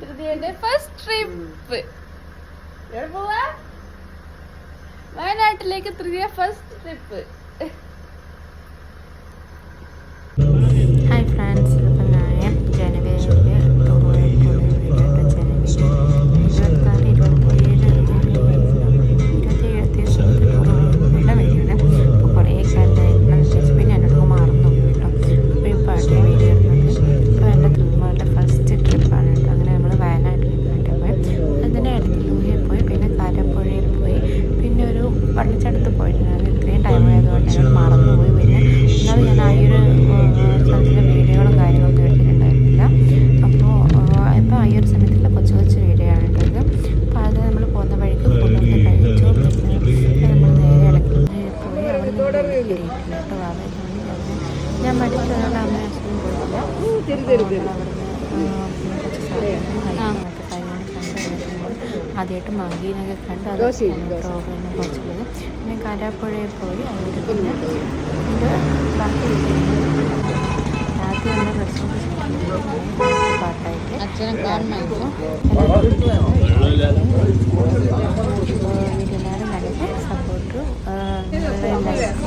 ധൃതിയുടെ first trip വയനാട്ടിലേക്ക് തൃതീയ first trip കുറച്ച് പോയത് പിന്നെ കരാപ്പുഴയിൽ പോയി അവിടെ പിന്നെ ബാക്കി രാത്രി നമ്മൾ പഠിച്ചുകൊണ്ട് പാട്ടായിട്ട് വീട്ടിലാരും നല്ല സപ്പോർട്ട് ഉണ്ടായിരുന്നു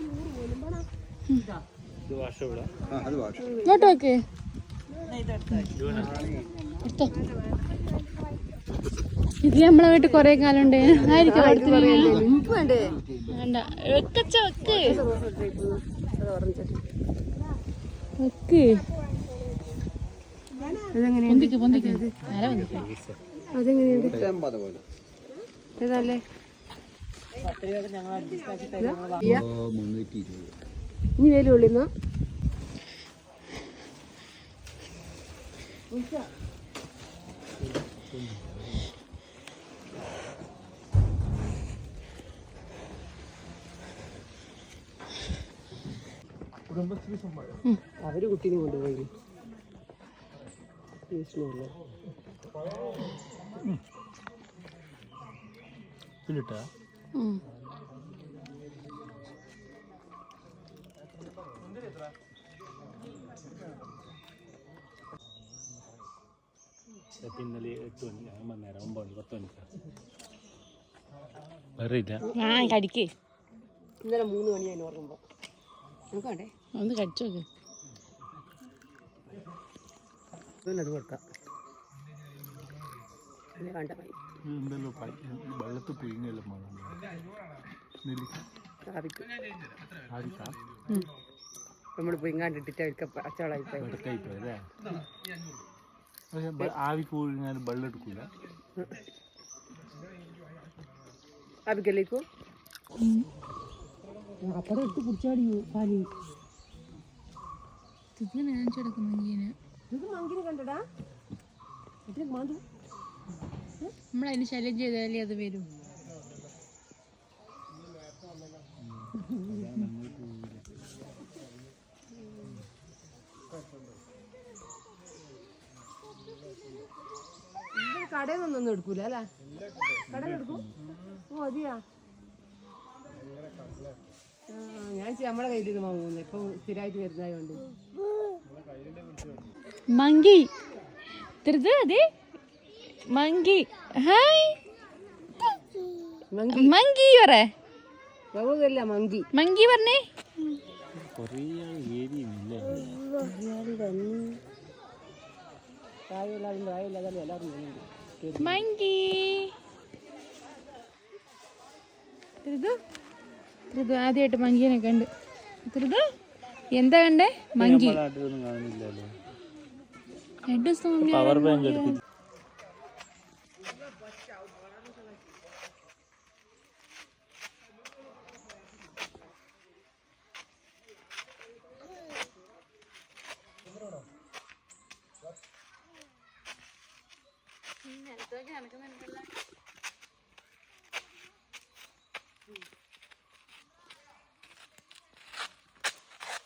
ഇങ്ങോട്ട് വെക്ക് എടുത്തോ ഇത് നമ്മളെ വീട്ടിൽ കൊറേ കാലം ഉണ്ട് ആയിരിക്കും വേണ്ട. വെക്കച്ച വെക്ക്. വെക്ക്. പൊന്തിക്ക് പൊന്തിക്ക്. ആരാ പൊന്തിക്ക്. എൺപത് പോലെ ഓ, മുന്നൂറ്റി ഉള്ളിന്ന് അവർ കുട്ടീനെ കൊണ്ടുപോയി. വിഷ്ണുവല്ലേ ഉം. ഇന്നലെ എട്ട് മണി ഞാൻ വന്നേരം ഒമ്പത് മണി പത്ത് മണിക്ക് വേറെ ഇല്ല ആ കടിക്കേ ഇന്നലെ മൂന്ന് മണിയായി ഓർക്കുമ്പോ നമുക്ക് വേണ്ടേ ഒന്ന് കടിച്ചു നോക്ക് ഇതൊന്നും അത് കൊടുക്കാം പിന്നെ കണ്ട മതി എന്തല്ലോ വെള്ളത്തിൽ പുഴുങ്ങല്ലോ സാധിക്കും ആരിക്കാ നമ്മൾ പോയി ഇങ്ങാണ്ടിട്ടിട്ട് അവർക്ക് അച്ചവളായി പോയി വെടക്കായിപ്പോയല്ലേ പക്ഷെ ബ- ആവി പുഴുങ്ങാൻ വെള്ളം എടുക്കൂല അവിക്കലേക്കോ അപ്പുറം എടുത്ത് കുടിച്ചാടിയോ പാലി? ഇതിന് ഞാൻ ചെടുക്കുന്നു മീന്. ഇത് മങ്കിനെ കണ്ടടാ. ഇത് മാന്തു. നമ്മളതിന് ശല്യം ചെയ്താലേ അത് വരും. കടയിൽ നിന്നൊന്നും എടുക്കൂല അല്ലേ? കടയിൽ എടുക്കും? ഓ അതെയാ. ആ, ഞാൻ ചെ- നമ്മളെ കയ്യിൽ നിന്ന് വാങ്ങുന്നു ഇപ്പൊ സ്ഥിരമായിട്ട് വരുന്നതായോണ്ട്. മങ്കി. അതെ? മങ്കി. ഹായ്. മങ്കി. പറ. മങ്കി. മങ്കി പറഞ്ഞേ. കുറേ മങ്കി. ധൃതു ധൃതു ആദ്യമായിട്ട് മങ്കിനെ കണ്ട്. ത്രിതു എന്താ കണ്ടേ? മങ്കി. രണ്ടു ദിവസം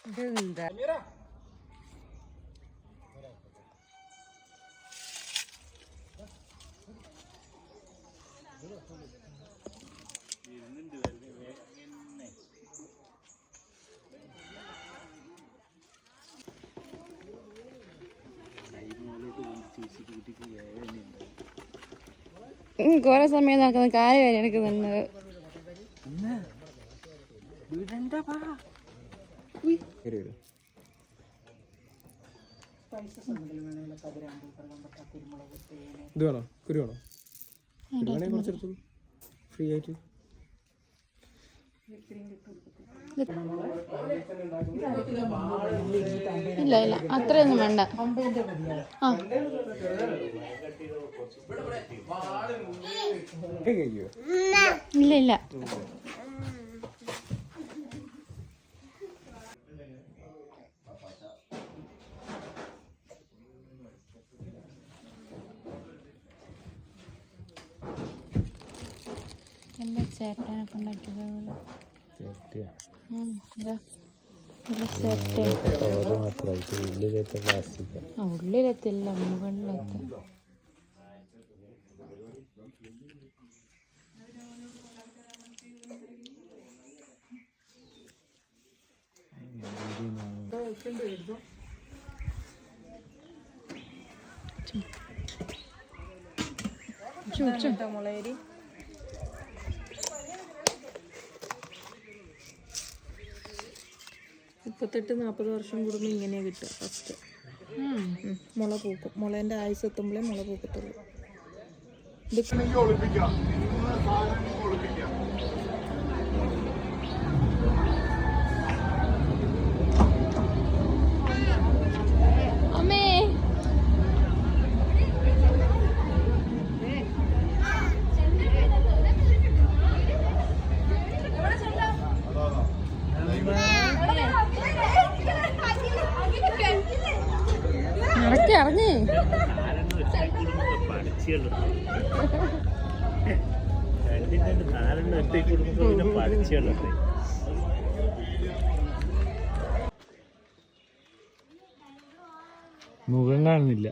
ഇതെന്താ? കൊറേ സമയം നടക്കുന്ന കാര്യം വരെ എടുക്കുന്നുണ്ട് ഇത് വേണോ? കുരു വേണോ? കുരുവാണെങ്കിൽ കുറച്ചെടുത്തു ഫ്രീ ആയിട്ട്. ഇല്ല ഇല്ല. അത്രയൊന്നും വേണ്ട. ആ. ഇല്ല ഇല്ല. എല്ലാ ചേട്ടനൊക്കെ ഉണ്ടാക്കിയത് ഉം, ഇതാ. നല്ല സെറ്റ് ആ ഉള്ളിലെത്തില്ല മുകളിലെത്തി മുളയരി മുപ്പത്തെട്ട് നാൽപ്പത് വർഷം കൂടുമ്പോൾ ഇങ്ങനെ കിട്ടുക ഫസ്റ്റ് മുള പൂക്കും. മുളേന്റെ ആയുസ് എത്തുമ്പോഴേ മുള പൂക്കത്തുള്ളൂ. അമ്മേ മുഖം കാണുന്നില്ല.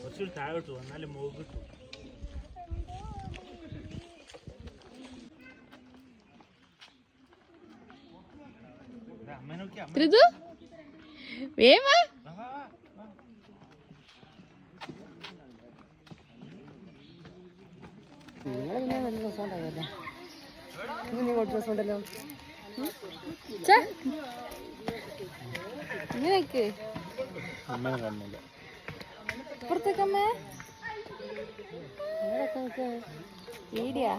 കുറച്ചുകൂടി താഴോട്ട് വന്നാലും മുഖം കിട്ടും. ഇങ്ങനെയൊക്കെ. അമ്മനെ കാണുന്നില്ല. പുറത്തേക്കമ്മേ. ഈടിയാ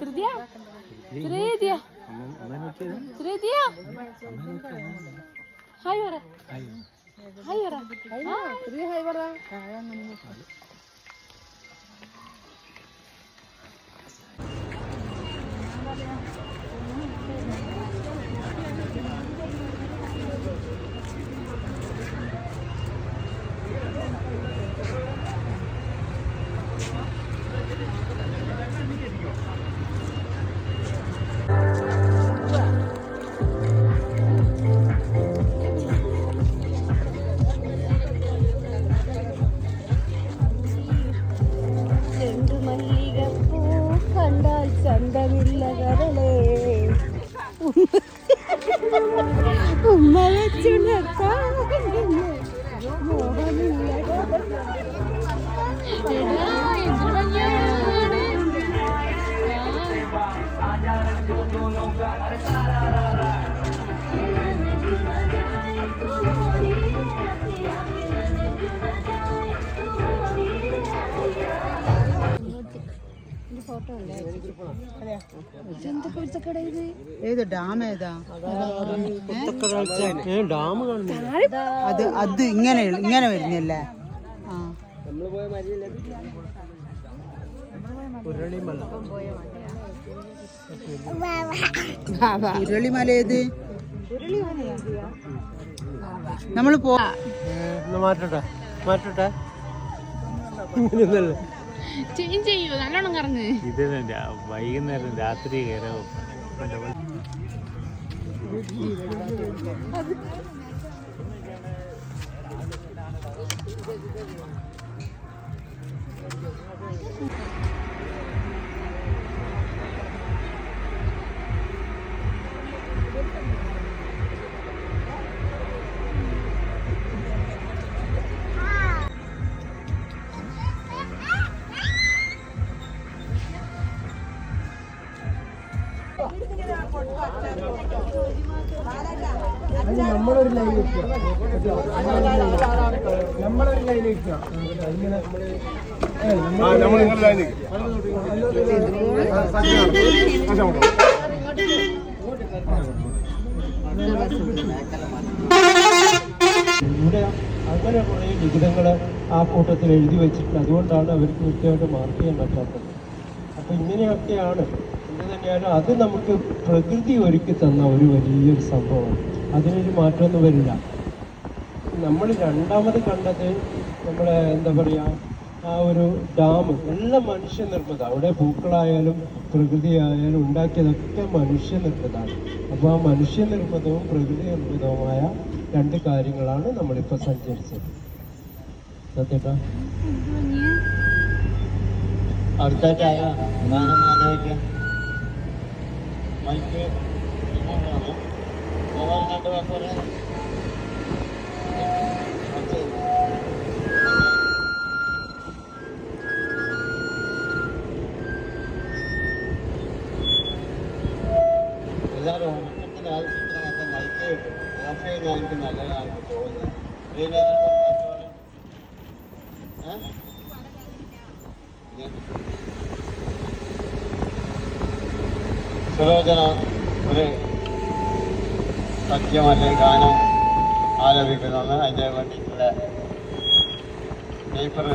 തൃതിയ തൃതിയ തൃതിയ ഹായ് പറ. ഹായ് പറ ഡാം ഏതാ? ഡാം കാണുന്നില്ല. അത് അത് ഇങ്ങനെ ഇങ്ങനെ വരുന്നല്ലേ? ഉരുളിമല. ഏത്? നമ്മൾ പോ മാറ്റട്ടെ? മാറ്റട്ടെ? ചേഞ്ച് ചെയ്യൂ നല്ലോണം കറങ്ങ്. ഇത് വൈകുന്നേരം രാത്രി കയറാവും അത് നമ്മളൊരു ലൈൻ വെക്കുക നമ്മളൊരു ലൈൻ വെക്കുക ഇങ്ങനെ അങ്ങനെ കുറേ ലിഖിതങ്ങൾ ആ കൂട്ടത്തിൽ എഴുതി വെച്ചിട്ട് അതുകൊണ്ടാണ് അവർക്ക് കൃത്യമായിട്ട് മാർക്ക് ചെയ്യാൻ പറ്റാത്തത്. അപ്പം ഇങ്ങനെയൊക്കെയാണ് എന്ത് തന്നെയാണ് അത് നമുക്ക് പ്രകൃതി ഒരുക്കി തന്ന ഒരു വലിയൊരു സംഭവമാണ്. അതിനൊരു മാറ്റമൊന്നും വരില്ല. നമ്മൾ രണ്ടാമത് കണ്ടത് നമ്മളെ എന്താ പറയുക ആ ഒരു ഡാം എല്ലാം മനുഷ്യനിർമ്മിതം അവിടെ പൂക്കളായാലും പ്രകൃതിയായാലും ഉണ്ടാക്കിയതൊക്കെ മനുഷ്യ മനുഷ്യനിർമ്മിതമാണ് അപ്പോൾ ആ മനുഷ്യ മനുഷ്യനിർമ്മിതവും പ്രകൃതി നിർമ്മിതവുമായ രണ്ട് കാര്യങ്ങളാണ് നമ്മളിപ്പോൾ സഞ്ചരിച്ചത്. സത്യേട്ടാ? അടുത്തായിട്ടായ മൈക്ക് എല്ലാവരും ഓണത്തിന്റെ ആവശ്യത്തിന് മാത്രം മൈക്ക് ഓഫ് ചെയ്താൽ എനിക്ക് നല്ലതാണ് തോന്നുന്നത് പിന്നെ സുലോചന ഒരു സത്യം അല്ലെങ്കിൽ ഗാനം ആലപിക്കുന്നുണ്ട്. അതിന് വേണ്ടിയിട്ടുള്ള പേപ്പർ